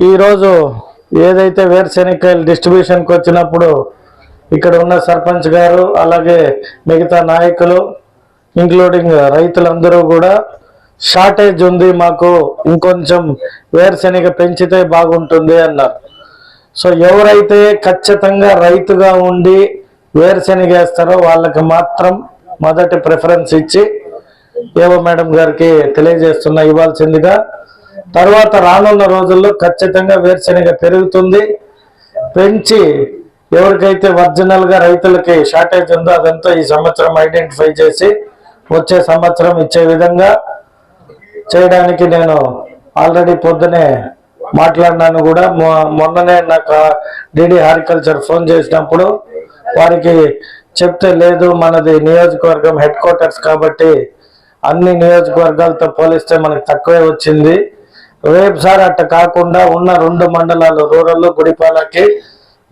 ఈరోజు ఏదైతే వేరుశెనక్కాయలు డిస్ట్రిబ్యూషన్కి వచ్చినప్పుడు ఇక్కడ ఉన్న సర్పంచ్ గారు అలాగే మిగతా నాయకులు ఇంక్లూడింగ్ రైతులందరూ కూడా షార్టేజ్ ఉంది మాకు ఇంకొంచెం వేరుశెనగ పెంచితే బాగుంటుంది అన్నారు. సో ఎవరైతే ఖచ్చితంగా రైతుగా ఉండి వేరుశెనగ వేస్తారో వాళ్ళకి మాత్రం మొదటి ప్రిఫరెన్స్ ఇచ్చి ఏవో మేడం గారికి తెలియజేస్తున్నా ఇవ్వాల్సిందిగా తర్వాత రానున్న రోజుల్లో ఖచ్చితంగా వేరుశెనగ పెరుగుతుంది. పెంచి ఎవరికైతే ఒరిజినల్గా రైతులకి షార్టేజ్ ఉందో అదంతా ఈ సంవత్సరం ఐడెంటిఫై చేసి వచ్చే సంవత్సరం ఇచ్చే విధంగా చేయడానికి నేను ఆల్రెడీ పొద్దునే మాట్లాడినాను కూడా. మొ- మొన్ననే నాకు డిడి హార్టికల్చర్ ఫోన్ చేసినప్పుడు వారికి చెప్తే లేదు మనది నియోజకవర్గం హెడ్ క్వార్టర్స్ కాబట్టి అన్ని నియోజకవర్గాలతో పోలిస్తే మనకు తక్కువే వచ్చింది. రేపు సార్ అట్ట కాకుండా ఉన్న రెండు మండలాలు రూరల్ గుడిపాలకి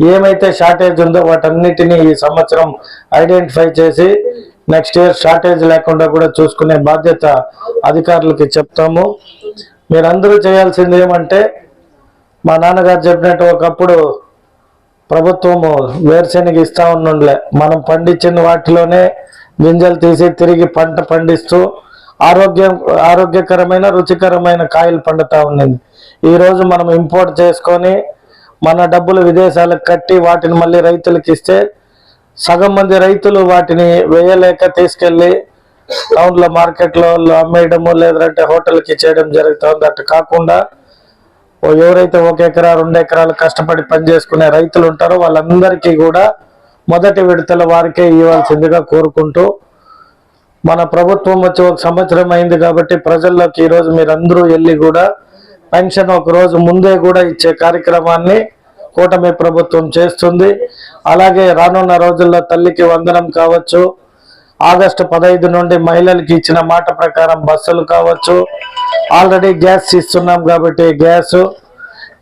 ఏమైతే షార్టేజ్ ఉందో వాటన్నిటిని ఈ సంవత్సరం ఐడెంటిఫై చేసి నెక్స్ట్ ఇయర్ షార్టేజ్ లేకుండా కూడా చూసుకునే బాధ్యత అధికారులకి చెప్తాము. మీరందరూ చేయాల్సింది ఏమంటే మా నాన్నగారు చెప్పినట్టు ఒకప్పుడు ప్రభుత్వము వేరుశెనగ ఇస్తా ఉండుండలే. మనం పండించిన వాటిలోనే గింజలు తీసి తిరిగి పంట పండిస్తూ ఆరోగ్యం ఆరోగ్యకరమైన రుచికరమైన కాయలు పండుతూ ఉండింది. ఈరోజు మనం ఇంపోర్ట్ చేసుకొని మన డబ్బులు విదేశాలకు కట్టి వాటిని మళ్ళీ రైతులకు ఇస్తే సగం మంది రైతులు వాటిని వేయలేక తీసుకెళ్ళి టౌన్లో మార్కెట్లో అమ్మేయడము లేదంటే హోటల్కి ఇచ్చేయడం జరుగుతుంది. అట్లా కాకుండా ఓ ఎవరైతే ఒక ఎకరా రెండు ఎకరాలు కష్టపడి పని చేసుకునే రైతులు ఉంటారో వాళ్ళందరికీ కూడా మొదటి విడతల వారికే ఇవ్వాల్సిందిగా కోరుకుంటూ మన ప్రభుత్వం వచ్చి ఒక సంవత్సరం అయింది కాబట్టి ప్రజల్లోకి ఈరోజు మీరందరూ వెళ్ళి కూడా పెన్షన్ ఒక రోజు ముందే కూడా ఇచ్చే కార్యక్రమాన్ని కూటమి ప్రభుత్వం చేస్తుంది. అలాగే రానున్న రోజుల్లో తల్లికి వందనం కావచ్చు. ఆగస్టు పదహైదు నుండి మహిళలకి ఇచ్చిన మాట ప్రకారం బస్సులు కావచ్చు. ఆల్రెడీ గ్యాస్ ఇస్తున్నాం కాబట్టి గ్యాస్.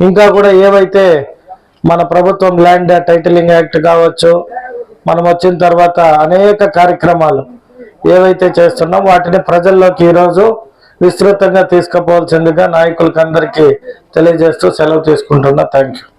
ఇంకా కూడా ఏవైతే మన ప్రభుత్వం ల్యాండ్ టైటిలింగ్ యాక్ట్ కావచ్చు మనం వచ్చిన తర్వాత అనేక కార్యక్రమాలు ఏవైతే చేస్తున్నాం వాటిని ప్రజల్లోకి ఈరోజు విస్తృతంగా తీసుకుపోవాల్సిందిగా నాయకులకి అందరికీ తెలియజేస్తూ సెలవు తీసుకుంటున్నా. Thank you